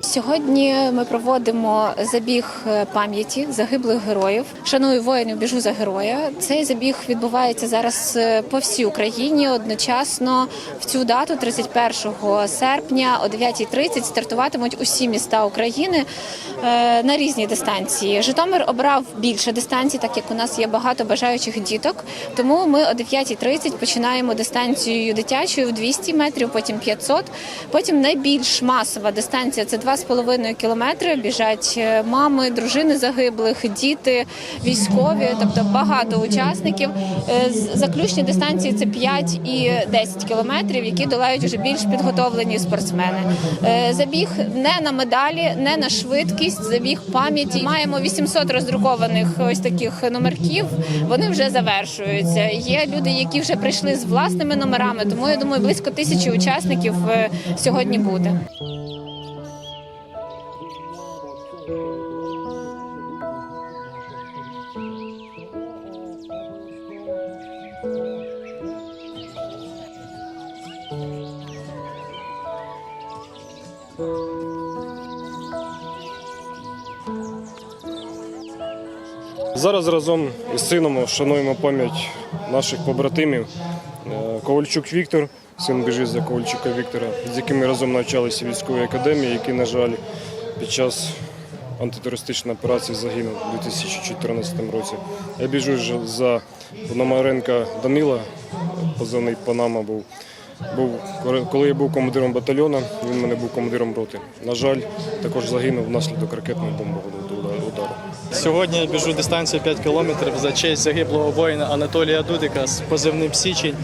Сьогодні ми проводимо забіг е, пам'яті загиблих героїв. Шаную воїнів, біжу за героя. Цей забіг відбувається зараз е, по всій Україні. Одночасно в цю дату, 31 серпня, о 9.30 стартуватимуть усі міста України е, на різні дистанції. Житомир обрав більше дистанцій, так як у нас є багато бажаючих діток. Тому ми о 9.30 починаємо дистанцією дитячою в 200 метрів, потім 500. Потім найбільш масова дистанція це 2,5 кілометри. Біжать е, мами, дружини загиблих, діти, військові, тобто багато учасників. Е, Заключні дистанції це 5 і 10 кілометрів, які долають вже більш підготовлені спортсмени. Е, Забіг не на медалі, не на швидкість, забіг пам'яті. Маємо 800 роздрукованих ось таких номерків. Вони вже завершуються. Є люди, які вже прийшли з власними номерами, тому я думаю, близько тисячі учасників сьогодні буде. Зараз разом із сином вшануємо пам'ять наших побратимів. Е, Ковальчук Віктор, син біжизя Ковальчука Віктора, з яким ми разом навчалися в військовій академії, який, на жаль, під час антитерористичної операції загинув у 2014 році. Я біжу за Пономаренка Данила, позивний Панама був. Був, коли я був командиром батальйону, він мене був командиром роти. На жаль, також загинув внаслідок ракетного бомбового удару. Сьогодні я біжу дистанцію 5 кілометрів за честь загиблого воїна Анатолія Дудика з позивним Січень.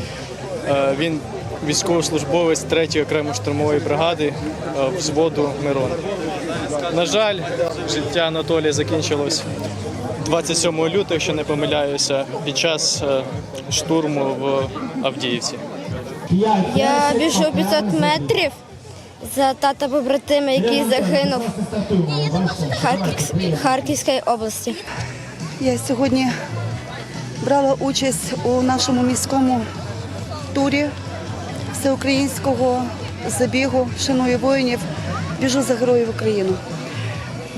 Е, Він військовослужбовець 3-ї окремої штурмової бригади е, взводу Мирон. На жаль, життя Анатолія закінчилось 27 лютого, якщо не помиляюся, під час е, штурму в Авдіївці. Я біжу 500 метрів за тата побратима, який загинув в Харківській області. Я сьогодні брала участь у нашому міському турі всеукраїнського забігу Шаную воїнів, біжу за героїв України.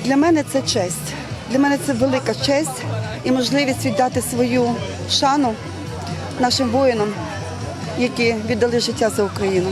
Для мене це честь. Для мене це велика честь і можливість віддати свою шану нашим воїнам, які віддали життя за Україну.